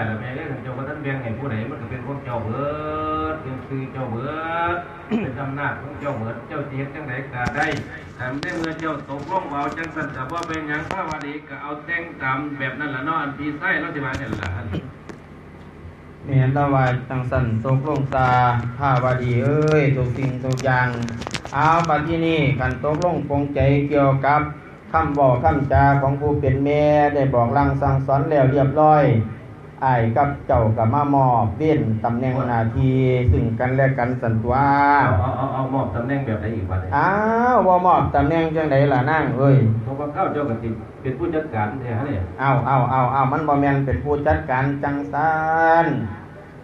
ยแล้วแม่เอ้ยเจ้าบ่ทันแบ่งให้ผู้ใดมันก็เป็นของเจ้าเบิดเป็นคือเจ้าเบิดเป็นอำนาจของเจ้าเบิดเจ้าสิเฮ็ดจังไดก็ได้ถ้าได้เมื่อเจ้าตกลงเอาจังซั่นก็บ่เป็นหยังพระวดีก็เอาแต่งตามแบบนั้นล่ะเนาะอันพี่ไส้เราสิว่าจังล่ะอันเมียนตะวายตังสันตกลงตาผ้าวดีเอ้ยทุกสิ่งทุกอย่าง เอาปัจจุนี้กันตกลงปรงใจเกี่ยวกับคำบอกคำจาของผู้เป็นแม่ได้บอกลังสั่งสอนแล้วเรียบร้อย อ้ายกับเจ้ากับมามอบเว้นตำแหน่งหน้าที่ซึ่งกันและกันสันตัวเอาเอาเอาเอามอบตำแหน่งแบบไหนอีกบัดนี้อ้าวว่ามอบตำแหน่งจังไดล่ะนั่งเอ้ยเพราะว่าเข้าเจ้าก็สิเป็นผู้จัดการแท้เนี่ยเอาเอาเอาเอามันบ่แม่นเป็นผู้จัดการจังซาน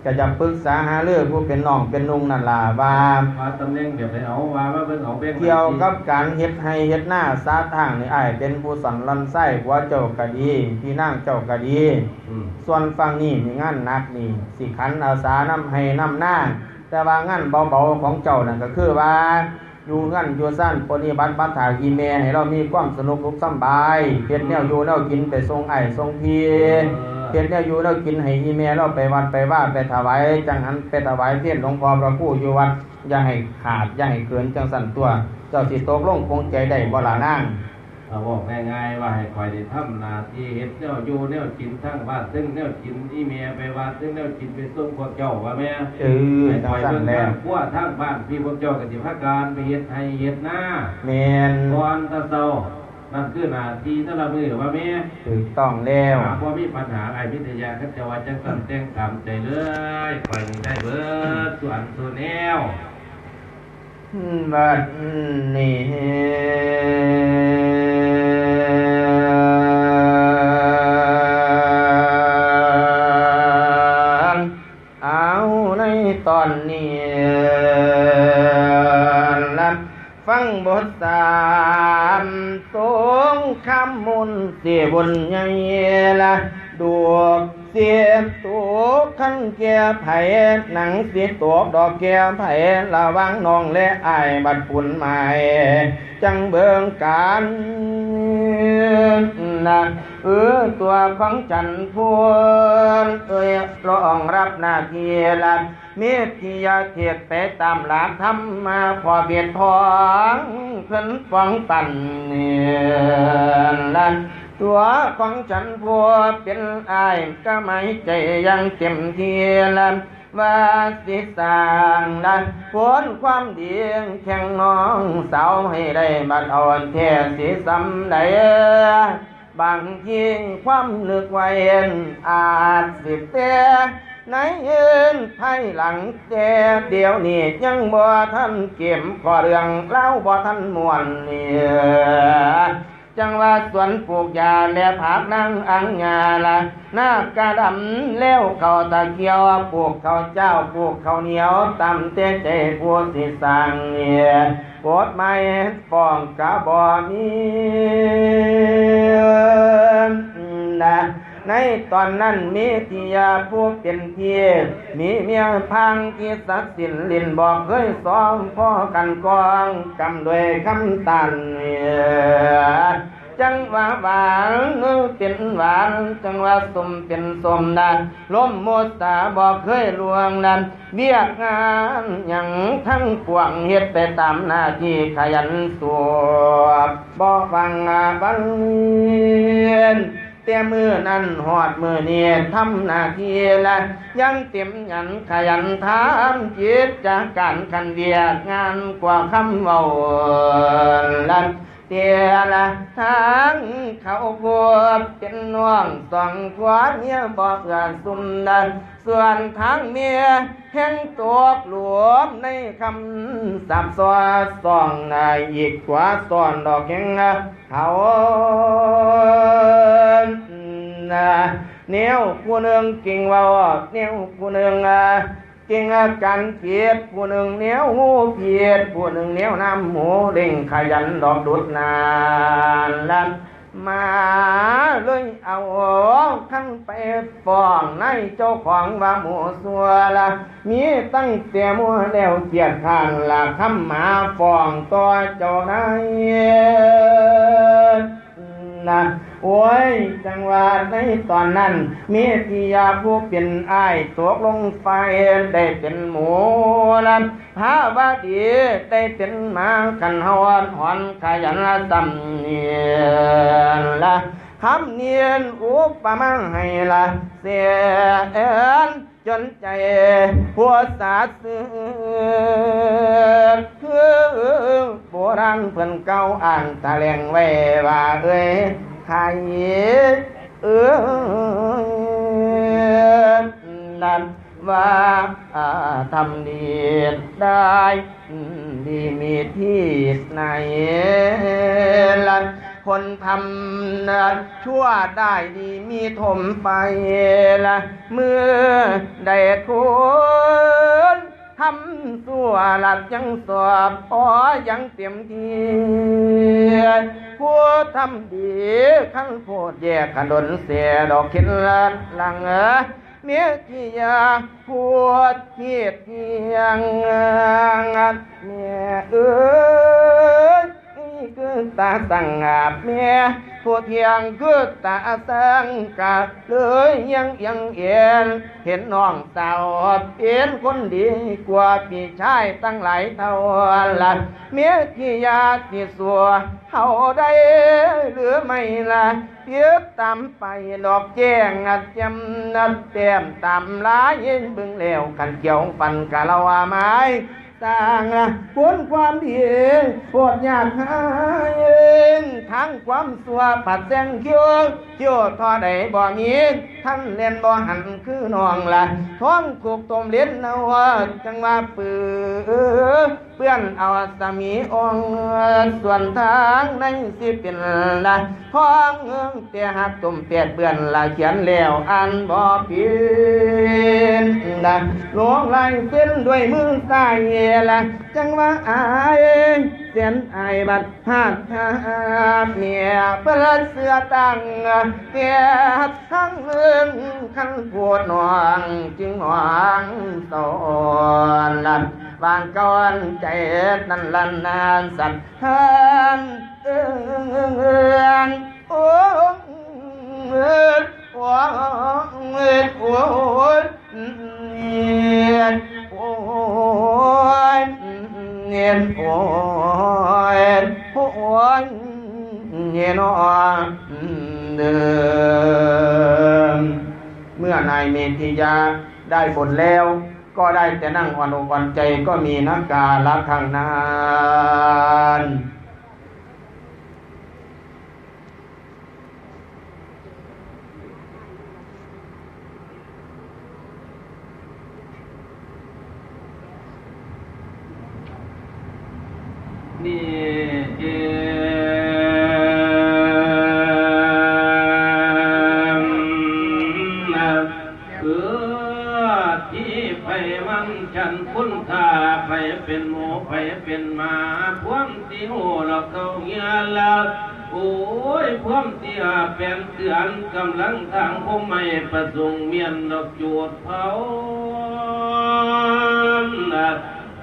ก็จะปรึกษาหาเรื่องผู้เป็นน้องเป็นนุ่งนั่นล่ะว่าว่าตำแหน่งแบบไหนเอาว่าว่าเพิ่นเอาแบ่งเกี่ยวกับการเฮ็ดให้เฮ็ดหน้าซาทางนี่อ้ายเป็นผู้สันลันไส้หัวเจ้าก็ดีพี่นางเจ้าก็ดีอืมส่วนฝั่งนี้มีงานหนักนี่สิขันอาสานำให้นำหน้า แต่ว่างานเบาๆของเจ้านั่นก็คือว่าอยู่งานอยู่ซ่านปฏิบัติบัตรถาอีเมให้เรามีความสนุกสุขสำบายเฮ็ดแนวอยู่แนวกินไปส่งไอ้ายส่งพี่ เฮ็ดแนวอยู่แนวกินให้อีเมเราไปวัดไปว่าไปถวายจังหันไปถวายเทียนหลวงพ่อพระครูอยู่วัดอย่าให้ขาดอย่าให้เกินจังสั่นตัว เจ้าสิตกลงคงใจได้บ่ล่ะนางเอาบอกง่ายๆว่าให้คอยได้ทำหน้าที่เฮ็ดแนวอยู่แนวกินทั้งบ้านซึ่งแนวกินอีเมียไปว่าซึ่งแนวกินไปส่งพวกเจ้าว่าแม่เออให้จัคงอยสั่นเบิ่งแล้ทาวงขั้วทางบ้านพี่พวกเจ้าก็สิพาการไปเฮ็ดให้เฮ็ดหน้าแม่นก่อนแตะเช้า นั่นคือหน้าที่แต่ละมื้อว่าแม่ถูกต้องแล้วหากว่ามีปัญหาอะไรพิทยาก็จะว่าจังสั่นแต่งตามใจเลยคอยนี่ได้เบิดส่วนส่วนแนวบัดนี้เอาในตอนนี้ลัฟังบทสามสง คำมุนเสียบนใหญ่ละดวกเสียตัวขันเกียไผ่หนังเสียตัวดอกเกียไผ่ระวังน้องและอายบัดปุ่นใหม่ จังเบิงการนะเออตัวของจันทร์พวนเอ้ยรองรับหน้าทีลัดเมตที่ยาเทียดไปตามหลักธรรมมาพอเบียดทอง ขึ้นฟังปั่นเนี่ยลันตัวของฉันพัวเป็นอายก็ไม่ใจยังเต็มที่ลันว่าสิสร้างดันผลความดีแข่งน้องสาวให้ได้บัดอ่อนแท้สิสำได้บางทีความนึกไว้อาจสิเต ในยืนภายหลังแต่เดี๋ยวนี้ยังบ่ทันเก็บขอเรื่องเล่าบ่ทันมวนเนี่ยจังว่าสวนปลูกยาและผักนั่งอังงาละหน้ากระดำแล้วเขาตะเกียวปลูกเขาเจ้าปลูกเขาเหนียวตำเต้ใจผู้สิสังเนี่ยปวดไม่ป้องกะบ่มีนะ ในตอนนั้นมีทิยาผู้เป็นเพียมีเมียพังกีศักดิ์สินลินบอกเคยซ้อมพ่อกันกองกำด้วยคำตันจังว่าหวานเป็นหวานจังว่าสมเป็นสมนันลมโมตาบอกเคยลวงนั้นเบียกงานอย่างทั้งปวงเฮ็ดไปตามหน้าที่ขยันสวบบ่ฟังบังเวียน เต็มมือนั้นหอดมือเนี้ทำหน้าที่ละยังเต็มยันขยันทำจิตจากการคันเวียกงานกว่าคำเว้าลัน เตียละทางเขาพวกเป็นน้องสองขวาเมียบอกเกินสุมดันส่วนทางเมียแห่งตัวหลวมในคำสับสวสองนายอีกกว่าสอนดอกแห่งเขานะเนียวผู้หนึ่งกิ่งเว่าเนียวผู้หนึ่ง กิ่งกันเพียดผู้หนึ่งเนียวหูเพียดผู้หนึ่งเนียวน้ำหมูเด้งขยันดอกดุดนานลันมาเลยเอาขั้นไปฟ้องในเจ้าของว่าหมูสัวละมีตั้งแต่มัวแล้วเกียดข้านละคำมาฟ้องต่อเจ้านาย นะโอ้ย จังหวะในตอนนั้น มีพิยาผู้เป็นอ้ายตกลงไฟได้เป็นหมูลันภาวะดีได้เป็นมากันหอนหอนขยันละสำเนียนละคำเนียนอุปมาให้ละเสียเอ็น จนใจหัวสาเสือคือโบราณเพิ่นเก่าอ่างตะแลงไว้ว่าเอ้ยใครเออนั่นว่าอ่าทำดีได้ดีมีที่ไหนลัน คนทำนะชั่วได้ดีมีถมไปละเมื่อได้คุณทำสัวหลับยังสอบพอยังเต็มทีผู้ทำดีขั้นโพดแยกขันดนเสียดอกข็นลัดหลังเอเมียที่ยาพูดเทียดเทียงเมียเอ้ย คือตาสังหาบเมียผู้เทียงคือตาสังกาเลยยังยังเอ็นเห็นน้องสาวเป็นคนดีกว่าพี่ชายตั้งหลายเท่าลันเมียที่ยาที่สัวเฮาได้หรือไม่ละเพียบตามไปดอกแจ้งอัดจำนัดแต้มตามลายเย็นบึงแล้วกันเกี่ยวฟันกะละว่าไม้ ต่างนะผลความดีปวดอยากหายเองทั้งความสัวผัดแซงเคียวเคียวทอใดบ่มีท่านเล่นบ่หันคือน้องละท้องถูกตมเล่นเอาวจังว่าปือเพื่อนเอาสามีองค์ส่วนทางในสิเป็นละท้องเอื้องแต่หักต้มเปียดเบื่อนละเขียนแล้วอ่านบ่ผิดนะหลวงลายเส้นด้วยมือซ้ายละจังว่าอายเสียนอายบัดหักเมียเปิดเสื้อตั้งเตียทั้งเอื้องขันปวดหนองจึงหวังตอนลันวางก่อนใจนั่นลันนานสันเฮินเอื้อนโอ้เอินโอ้เอินโอ้เนียน โอ้ยเนียนโอ้ยโอ้ยเนียนออนเดิมเมื่อนายเมธิยาได้บทแล้ว ก็ได้แต่นั่งอ่อนอกอ่อนใจก็มีนักกาละข้างนาน เอมนะเออที่ไปมันฉันคุณทาไปเป็นหมูไปเป็นหมาพวมที่หูเราเขาเงียละโอ้ยพวมที่หาเป็นเตือนกำลังทางผมไม่ประสงค์เมียนดอกจูดเผานะ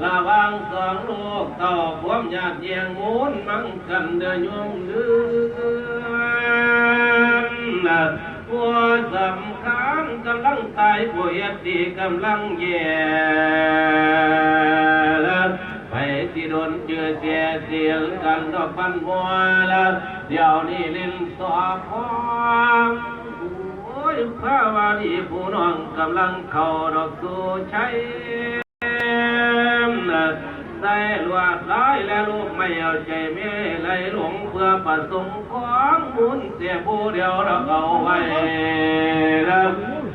ระวังสองลูกต่าความญาติเยียงมูนมังกันเดินยมเดือนนะผัวสำคัญกำลังตายผัวเอ็ดดีกำลังแย่ละไปที่โดนเจอเสียเสียงกันดอกพันบัวละเดี๋ยวนี้เล่นสอบพองโอ้ยข้าวาดีผู้น้องกำลังเข้าดอกสู่ชั ยใส่ลวดร้ายและลูกไม่เอาใจไม่ไหลหลงเพื่อประสงค์ของบุญเสียผู้เดียวเราเอาไว้ล้ว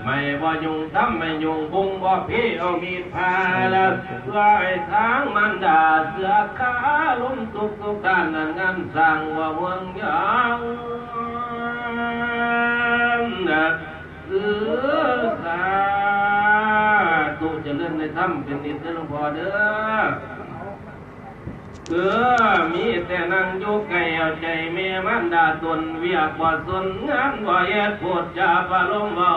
ไม่บ่ยุงทำไม่ยุงพุงบ่พี่เอามีดพาล้วเพื่อให้ทางมันดาเสือขาล้มทุกทุกด้านนั้นงานสร้างว่าเมืองยาง เจะเลื่อนในถ้ำเป็นนิดเด้อหลวงพ่อเด้อเออมีแต่นั่งอยู่ไกลเอาใจแม่มันดาตนเวียกบ่สนงานบ่เอ็ดพูดจาปลมบ่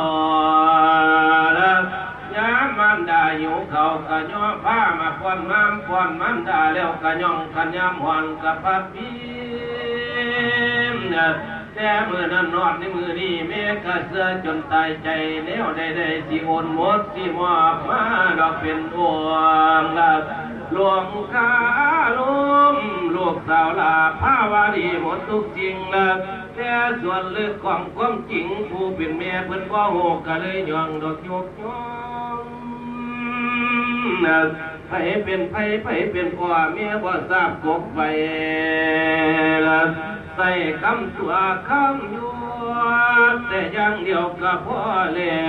ล้วยามมันดาอยู่เขากะย่อผ้ามาควนมามควนมันดาแล้วกะย่องขันยามหวนกะพัดพีมเนี่ย แต่มือนั้นนอนในมือนี้แม่กะเสือจนตายใจแนวใดๆสิโอนหมดสิมอบมาดอกเป็นอวงละหลวงคาลุมลูกสาวลาภาวารีหมดทุกจริงละแต่ส่วนลึกของความจริงผู้เป็นแม่เพิ่นบ่โหกก็เลยยองดอกยกยองไผเป็นไผไผเป็นพ่อแม่บ่ทราบกบไปละ ใส่คำตัวคำยู่แต่ย่างเดียวก็พอแล้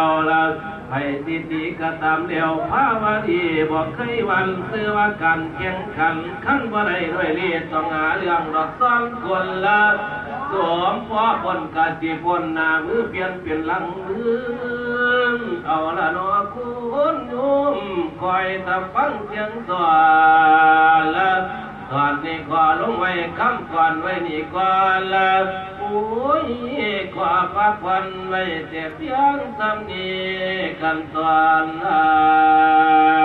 วละไปดีดีๆก็ตามเดียวภาวดีบอกเคยวันเสื้อว่ากันแข่งขันขั้นบ่ได้ด้วยเลียต้องหาเรื่องดอกซ้อนคนละสวมพ่อคนกะสิพนหน้ามือเปลี่ยนเป็นหลังมือเอาละนอคุณโยมคอยตะฟังเสียงสอนละ ก่อนนี่ขอลงไว้คำก่อนไว้นี่ก่อนละปุ้ยขอพักวันไว้แต่เพียงสำนีคำตอนอ่า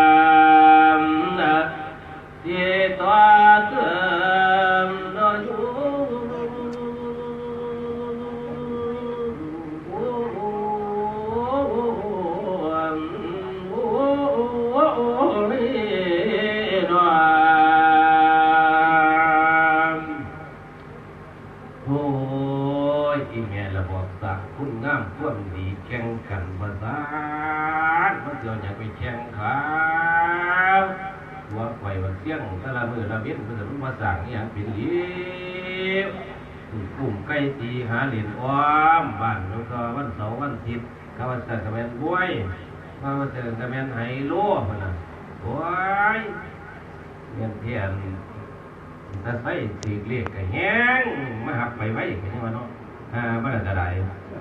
สีแข่งกันประสานมันเกี่ยวอยางไปแข่งขันหัวไฟวันเสี่ยงแตะละมือละเว้นเพื่อมันมาสั่งอย่างเป็นเลี้ยวกลุ่มใกล้ตีหาเหรียญอ้อมบ้านแล้วก็วันเสาร์วันอาทิตย์เขาว่าจะกระแมนบวยเขาว่าจะกระแมนไฮโลมันน่ะโอ้ยเงินเพียนถ้าใส่สีเรียกก็แห้งมาหักไปไว้อย่างนี้ว่าเนาะอ่ามันจะได้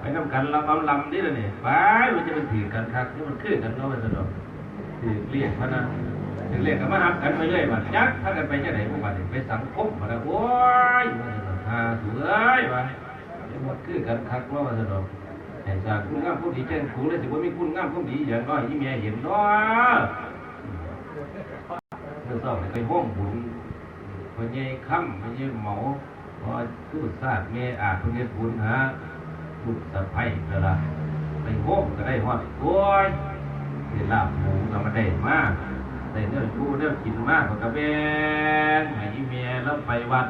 ไปนำกันลำลำลำนี่เลยนี่ไปมันจะเป็นถือกันคักนี่มันคือกันเนาะมันสะดอกถือเรียกพะนะถือเรียกก็มาหักกันไปเรื่อยบัดจักถ้ากันไปจะไหนพวกบันี่ไปสังคมมาแล้วโอ้ยมันจะหาสวยว่ะนี่มันคือกันคักเนาะมันสะดอกแต่จากคุณงามผู้ดีเช่นครูเลยสิว่ามีคุณงามผู้ดีอย่างน้อยยี่เมียเห็นเนาะเมื่อสอบไปห้องบุญพญายค่ำพญายเหมาพอทูตศาสตร์เมอาจพญายบุญหา ทูตสะไพก็ละไปโฮมก็ได้ฮอดโอ้ยสิลาบหมูก็มาได้มากแต่เนื้อชูเนื้อกินมากก็กระแบงให้เมียแล้วไปวัด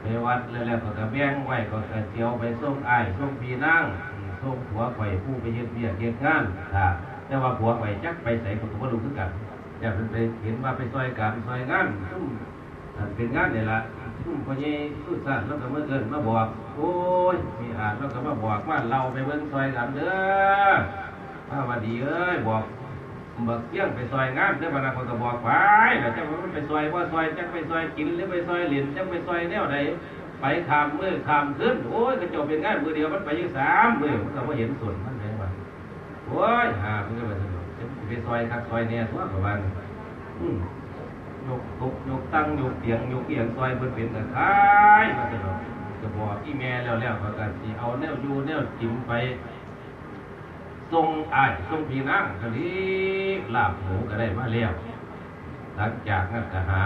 ไปวัดแล้วแล้วก็กระแบงไว้ก็กระเจียวไปส่งอ้ายส่งพีนั่งส่งผัวไปผู้ไปเฮ็ดเบี้ยเฮ็ดงานถ้าแต่ว่าผัวไปจักไปใส่ก็บ่รู้คือกันอย่าเพิ่นไปเห็นว่าไปซอยการซอยงานซุ่มเป็นงานเนี่ยละ ซุ่มพอยี่สู้สั่นแล้วก็มาเกินมาบอกโอ้ยมีอาแล้วก็มาบอกว่าเราไปเบิ้งซอยกันเด้อถ้าว่าดีเอ้ยบอกบักเที่ยงไปซอยงานเด้อพนักคนก็บอกไปแล้วจะมันไปซอยว่าซอยจะไปซอยกินหรือไปซอยเหรียญจะไปซอยแนวใดไปขามมือขามขึ้นโอ้ยกระจกเป็นง่านมือเดียวมันไปยี่สามมือมันก็บ่เห็นส่วนมันเลยว่าโอ้ยหามันก็มาสนุกจะไปซอยคักซอยเนี่ยทั่วประมาณอืม ยกตกยกตั้งยกเตียงยกเอียงซอยเพิ่นเป็นตะคายมาตลอดจะบอกอีแม่แล้วแล้วประกันสิเอาแนวอยู่แนวจิ้มไปทรงอ้ายส่งพี่นางกะลีลาบหมูก็ได้มาแล้วหลังจากนั้นก็หา